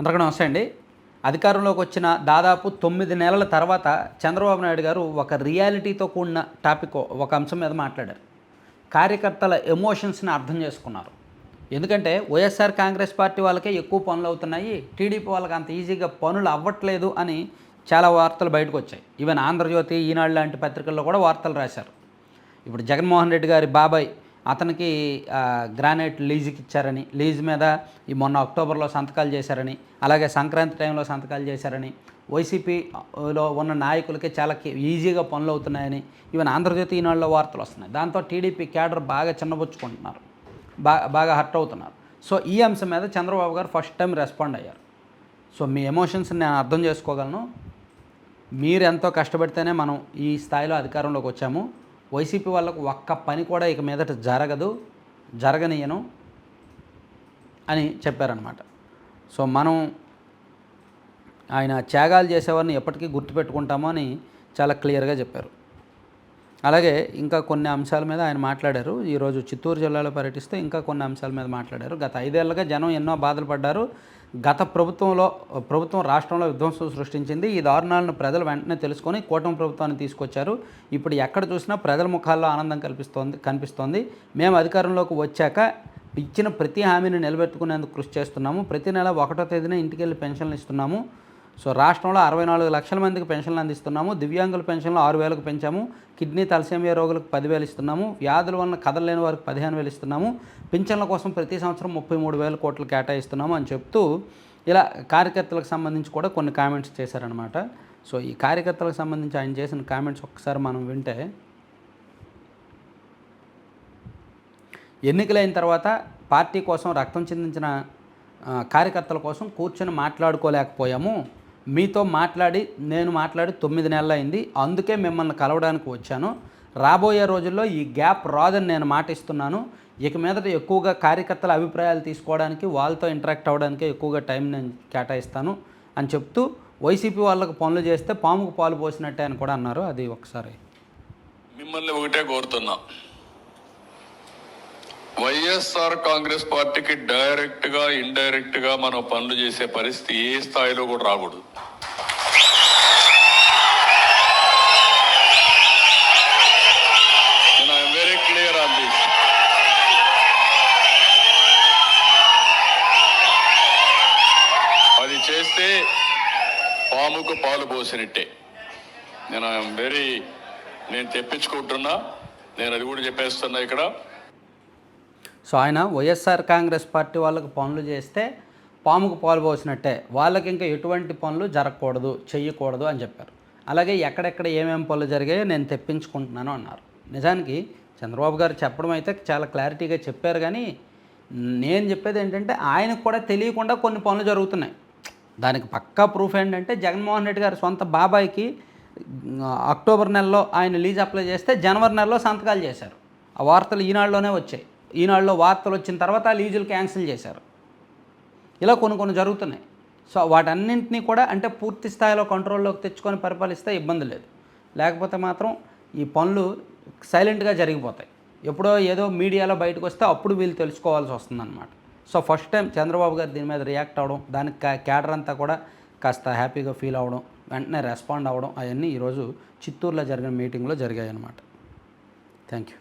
అందరికీ నమస్తే అండి అధికారంలోకి వచ్చిన దాదాపు తొమ్మిది నెలల తర్వాత చంద్రబాబు నాయుడు గారు ఒక రియాలిటీతో కూడిన టాపిక్ ఒక అంశం మీద మాట్లాడారు. కార్యకర్తల ఎమోషన్స్ని అర్థం చేసుకున్నారు. ఎందుకంటే వైఎస్ఆర్ కాంగ్రెస్ పార్టీ వాళ్ళకే ఎక్కువ పనులు అవుతున్నాయి టీడీపీ వాళ్ళకి అంత ఈజీగా పనులు అవ్వట్లేదు అని చాలా వార్తలు బయటకు వచ్చాయి. ఈవెన్ ఆంధ్రజ్యోతి ఈనాడు లాంటి పత్రికల్లో కూడా వార్తలు రాశారు. ఇప్పుడు జగన్మోహన్ రెడ్డి గారి బాబాయ్ అతనికి గ్రానైట్ లీజుకి ఇచ్చారని లీజ్ మీద ఈ మొన్న అక్టోబర్లో సంతకాలు చేశారని అలాగే సంక్రాంతి టైంలో సంతకాలు చేశారని వైసీపీలో ఉన్న నాయకులకి చాలా ఈజీగా పనులు అవుతున్నాయని ఈవెన్ ఆంధ్రజ్యోతి ఈనాడులో వార్తలు వస్తున్నాయి. దాంతో టీడీపీ క్యాడర్ బాగా చిన్నబుచ్చుకుంటున్నారు. బాగా బాగా హర్ట్ అవుతున్నారు. సో ఈ అంశం మీద చంద్రబాబు గారు ఫస్ట్ టైం రెస్పాండ్ అయ్యారు. సో మీ ఎమోషన్స్ నేను అర్థం చేసుకోగలను. మీరు ఎంతో కష్టపడితేనే మనం ఈ స్థాయిలో అధికారంలోకి వచ్చాము. వైసీపీ వాళ్ళకు ఒక్క పని కూడా ఇక మీదట జరగదు జరగనీయను అని చెప్పారనమాట సో మనం ఆయన త్యాగాలు చేసేవారిని ఎప్పటికీ గుర్తుపెట్టుకుంటామో అని చాలా క్లియర్గా చెప్పారు. అలాగే ఇంకా కొన్ని అంశాల మీద ఆయన మాట్లాడారు. ఈరోజు చిత్తూరు జిల్లాలో పర్యటిస్తూ ఇంకా కొన్ని అంశాల మీద మాట్లాడారు. గత ఐదేళ్ళుగా జనం ఎన్నో బాధలు పడ్డారు. గత ప్రభుత్వంలో ప్రభుత్వం రాష్ట్రంలో విధ్వంసం సృష్టించింది. ఈ దారుణాలను ప్రజలు వెంటనే తెలుసుకొని కూటమి ప్రభుత్వాన్ని తీసుకొచ్చారు. ఇప్పుడు ఎక్కడ చూసినా ప్రజల ముఖాల్లో ఆనందం కల్పిస్తోంది కనిపిస్తోంది. మేము అధికారంలోకి వచ్చాక ఇచ్చిన ప్రతి హామీని నిలబెట్టుకునేందుకు కృషి చేస్తున్నాము. ప్రతి నెల ఒకటో తేదీన ఇంటికి వెళ్ళి పెన్షన్లు ఇస్తున్నాము. సో రాష్ట్రంలో అరవై నాలుగు లక్షల మందికి పెన్షన్లు అందిస్తున్నాము దివ్యాంగుల పెన్షన్లు ఆరు వేలకు పెంచాము కిడ్నీ తలసేమియా రోగులకు పదివేలు ఇస్తున్నాము వ్యాధుల వలన కదలలేని వారికి పదిహేను వేలు ఇస్తున్నాము పింఛన్ల కోసం ప్రతి సంవత్సరం ముప్పై మూడు వేల కోట్లు కేటాయిస్తున్నాము అని చెప్తూ ఇలా కార్యకర్తలకు సంబంధించి కూడా కొన్ని కామెంట్స్ చేశారనమాట సో ఈ కార్యకర్తలకు సంబంధించి ఆయన చేసిన కామెంట్స్ ఒక్కసారి మనం వింటే ఎన్నికలైన తర్వాత పార్టీ కోసం రక్తం చెందించిన కార్యకర్తల కోసం కూర్చొని మాట్లాడుకోలేకపోయాము. మీతో మాట్లాడి నేను మాట్లాడి తొమ్మిది నెలలు అయింది అందుకే మిమ్మల్ని కలవడానికి వచ్చాను. రాబోయే రోజుల్లో ఈ గ్యాప్ రాదని నేను మాటిస్తున్నాను. ఇక మీదట ఎక్కువగా కార్యకర్తల అభిప్రాయాలు తీసుకోవడానికి వాళ్ళతో ఇంటరాక్ట్ అవ్వడానికి ఎక్కువగా టైం నేను కేటాయిస్తాను అని చెప్తూ వైసీపీ వాళ్ళకు పనులు చేస్తే పాముకు పాలు పోసినట్టే అని కూడా అన్నారు. అది ఒకసారి. మిమ్మల్ని ఒకటే కోరుతున్నా. వైఎస్ఆర్ కాంగ్రెస్ పార్టీకి డైరెక్ట్గా ఇండైరెక్ట్గా మనం పనులు చేసే పరిస్థితి ఏ స్థాయిలో కూడా రాకూడదు. పాముకు పాలు పోసినట్టే. నేను ఐఎమ్ వెరీ నేను తెప్పించుకుంటున్నా. నేను అది కూడా చెప్పేస్తున్నా ఇక్కడ. సో ఆయన వైఎస్ఆర్ కాంగ్రెస్ పార్టీ వాళ్ళకి పనులు చేస్తే పాముకు పాలు పోసినట్టే. వాళ్ళకి ఇంకా ఎటువంటి పనులు జరగకూడదు చెయ్యకూడదు అని చెప్పారు. అలాగే ఎక్కడెక్కడ ఏమేమి పనులు జరిగాయో నేను తెప్పించుకుంటున్నాను అన్నారు. నిజానికి చంద్రబాబు గారు చెప్పడం అయితే చాలా క్లారిటీగా చెప్పారు కానీ నేను చెప్పేది ఏంటంటే ఆయనకు కూడా తెలియకుండా కొన్ని పనులు జరుగుతున్నాయి. దానికి పక్కా ప్రూఫ్ ఏంటంటే జగన్మోహన్ రెడ్డి గారు సొంత బాబాయ్కి అక్టోబర్ నెలలో ఆయన లీజ్ అప్లై చేస్తే జనవరి నెలలో సంతకాలు చేశారు. ఆ వార్తలు ఈనాడులోనే వచ్చాయి. ఈనాడులో వార్తలు వచ్చిన తర్వాత ఆ లీజులు క్యాన్సిల్ చేశారు. ఇలా కొన్ని కొన్ని జరుగుతున్నాయి. సో వాటన్నింటినీ కూడా అంటే పూర్తి స్థాయిలో కంట్రోల్లోకి తెచ్చుకొని పరిపాలిస్తే ఇబ్బంది లేదు. లేకపోతే మాత్రం ఈ పనులు సైలెంట్గా జరిగిపోతాయి. ఎప్పుడో ఏదో మీడియాలో బయటకు వస్తే అప్పుడు వీళ్ళు తెలుసుకోవాల్సి వస్తుందన్నమాట. సో ఫస్ట్ టైం చంద్రబాబు గారు దీని మీద రియాక్ట్ అవ్వడం దానికి క్యాడర్ అంతా కూడా కాస్త హ్యాపీగా ఫీల్ అవ్వడం వెంటనే రెస్పాండ్ అవ్వడం అవన్నీ ఈరోజు చిత్తూరులో జరిగిన మీటింగ్లో జరిగాయి అన్నమాట థ్యాంక్ యూ